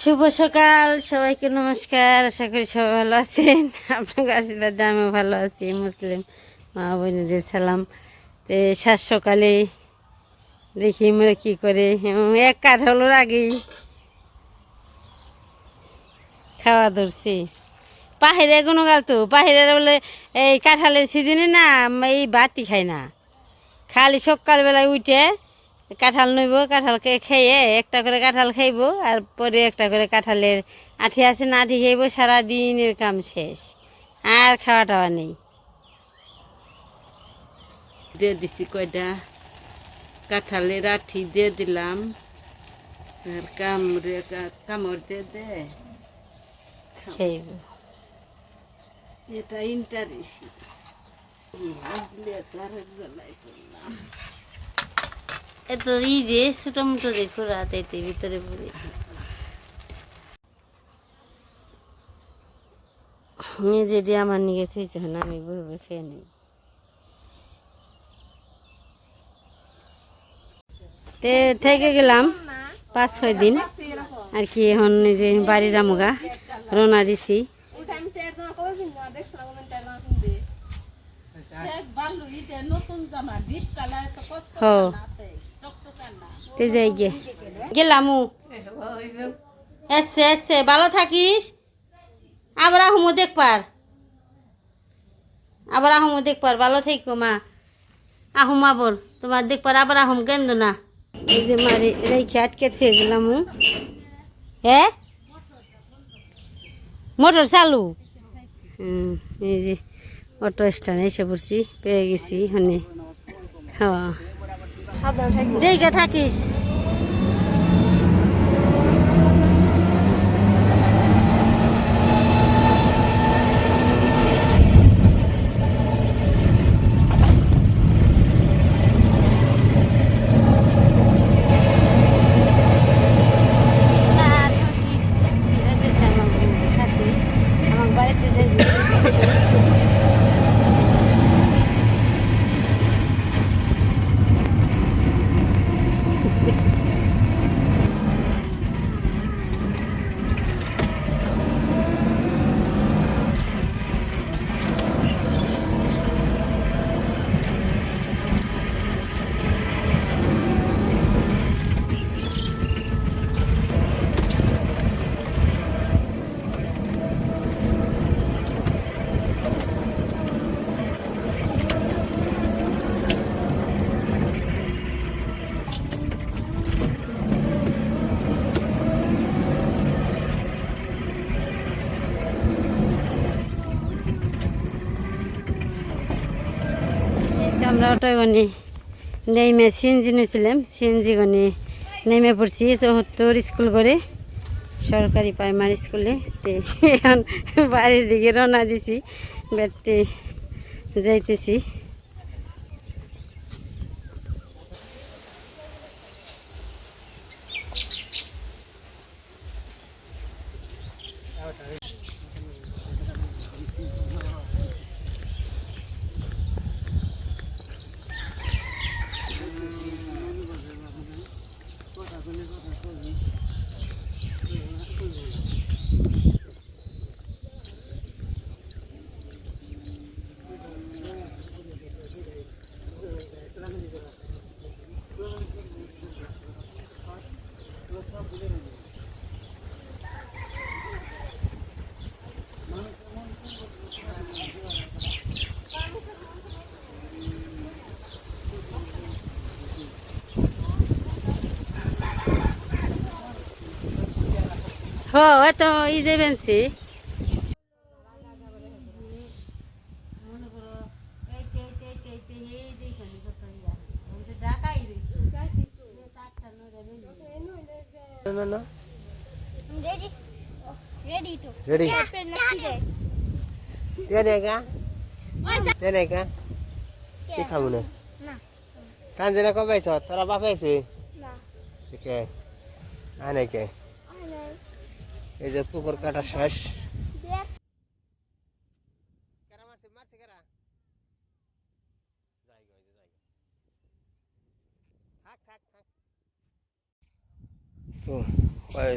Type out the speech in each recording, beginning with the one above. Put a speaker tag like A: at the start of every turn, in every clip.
A: শুভ সকাল, সবাইকে নমস্কার। আশা করি সবাই ভালো আছেন। আপনাকে আশীর্বাদে আমিও ভালো আছি, মুসলিম মা বোনদের সালাম। তো সাত সকালে দেখি আমরা কী করে এক কাঠ কাঠালোর আগেই খাওয়া ধরছি। পাহিরে কোনো গাল তো পাহিরে বলে এই কাঁঠালের সিজনে না, এই বাতি খায় না। খালি সকালবেলায় উঠে কাঁঠাল নইব কাঁঠালকে খেয়ে একটা করে কাঁঠাল খাইব আর পরে একটা করে কাঁঠালের আঠি আছে না আঠি খাইব সারা দিনের কাম শেষ আর খাওয়া টাওয়া নেই। দিয়ে দিছি কয়টা কাঁঠালের আঠি দিয়ে দিলাম আর কামড়ে কামড় দিয়ে দে। খাইব। এটা ইন্টারেস্ট এত ই যে ছোট মোটো দেখো রাত এতে ভিতরে পড়ে যেটি আমার নিয়ে থইছে না, আমি বই খেয়ে নেই। তে থেকে গেলাম পাঁচ ছয় দিন। আর কি এখন যে বাড়ি যামুগা রওনা দিছি। হ। যাই গে গেলাম এসছে এসছে ভালো থাকিস? আবার আহমো দেখবার আবার আহমো দেখবার ভালো থাকো মা। আহম আবর, তোমার দেখবার আবার আহম কেন্দ না। এই যে রেখে আটকে থেকে গেলাম হ্যাঁ মোটর চালু? হুম, এই যে, অটো স্ট্যান্ড এসে পড়ছি, পেয়ে গেছি মানে হ্যাঁ দেখে থাকিস কৃষ্ণা আর সন্দীপ এরা গেছে আমার বন্ধুর সাথে আমার বাড়িতে যাইবে এই তো আমরা ওটা গনি। নেইমে সিএনজি নিয়েছিলাম, সিএনজি গনি। নেমে পড়ছি চৌহত্তর স্কুল করে। সরকারি প্রাইমারি স্কুলে। তে এখন বাড়ির দিকে রওনা দিছি, বেড়তে যাইতেছি।
B: Nasire.
C: Dia naik kah? Dia naik kah? কি খাব না?
B: না।
C: কাঞ্জে না কবে আইছ? তোরা বাপ আইছে?
B: না।
C: কে আনে কে এই যে পুকুর কাটা শেষ।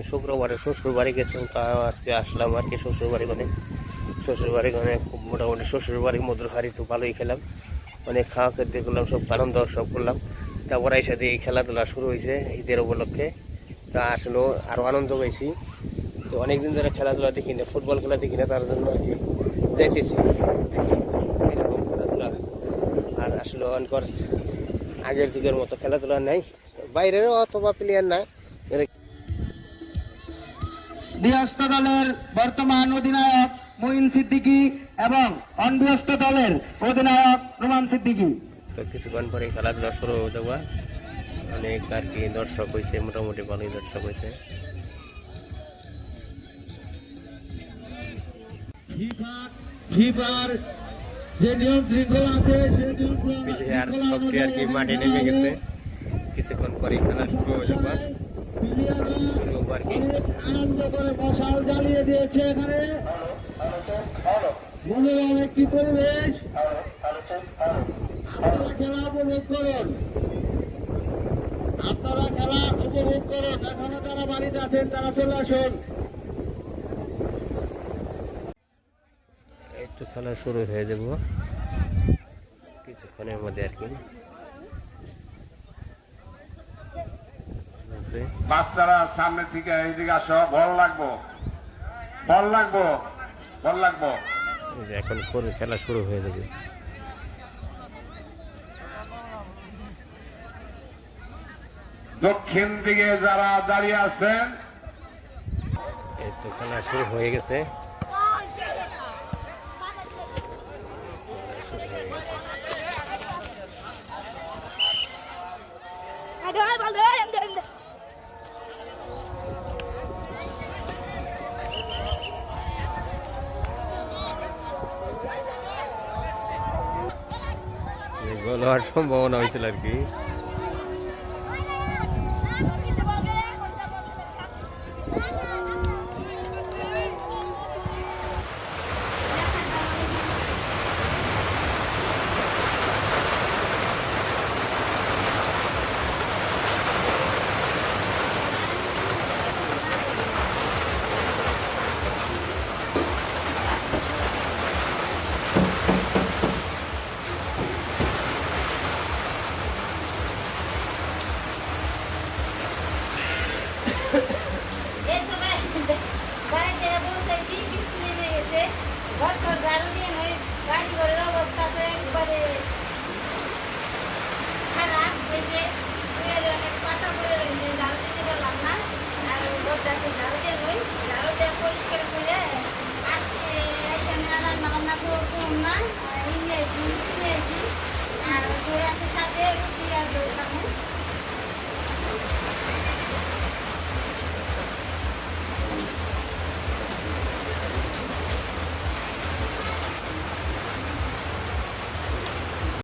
C: শুক্রবারে শ্বশুর বাড়ি গেছিলাম তা আজকে আসলাম আর কি শ্বশুর বাড়ি মানে। শ্বশুর বাড়ি মানে খুব মোটামুটি শ্বশুর বাড়ির মধুর হাড়ি তো ভালোই খেলাম। অনেক খাওয়া খেতে করলাম সব আনন্দ সব করলাম। তারপর এই সাথে এই খেলাধুলা শুরু হয়েছে ঈদের উপলক্ষে। তা আসলে আরও আনন্দ পেয়েছি তো অনেকদিন ধরে খেলাধুলা দেখি না ফুটবল খেলা দেখি না তার জন্য আর কি যাইতেছি। এরকম খেলাধুলা। আর আসলে অনকর আগের যুগের মতো খেলাধুলা নাই। বাইরেরও অথবা প্লেয়ার না।
D: বৃহস্ত দলের বর্তমান অধিনায়ক মঈন সিদ্দিকী এবং অনবৃহস্ত দলের অধিনায়ক রোমান সিদ্দিকী।
C: তো কিছুক্ষণ পরে খেলাধুলা শুরু হয়ে যাওয়া। অনেক আর কি দর্শক হয়েছে মোটামুটি ভালোই দর্শক হয়েছে প্লেয়ার কি মাঠে নেমে গেছে? কিছুক্ষণ পরে খেলা শুরু হয়ে যাওয়া শুরু হব আর কি।
D: আনন্দ করে মশাল জ্বালিয়ে দিয়েছে এখানে। মনোরম একটি পরিবেশ। আপনারা খেলা উপভোগ করুন। আপনারা খেলা উপভোগ করুন। এখনও যারা বাড়িতে আছেন তারা চলে আসুন।
C: তো খেলা শুরু হয়ে যাব। কিছুক্ষণের মধ্যে আর কি।
E: বাচ্চারা সামনে থেকে এইদিকে আসো বল লাগবো। বল লাগবো বল লাগবো।
C: এখন পুরো খেলা শুরু হয়ে যাবে।
E: দক্ষিণ দিকে যারা দাঁড়িয়ে আছেন
C: এই তো খেলা শুরু হয়ে গেছে শুরু হয়ে গেছে
B: Aduh, baldo, ende, ende.
C: এই গোল হওয়ার সম্ভাবনা হয়েছিল আর কি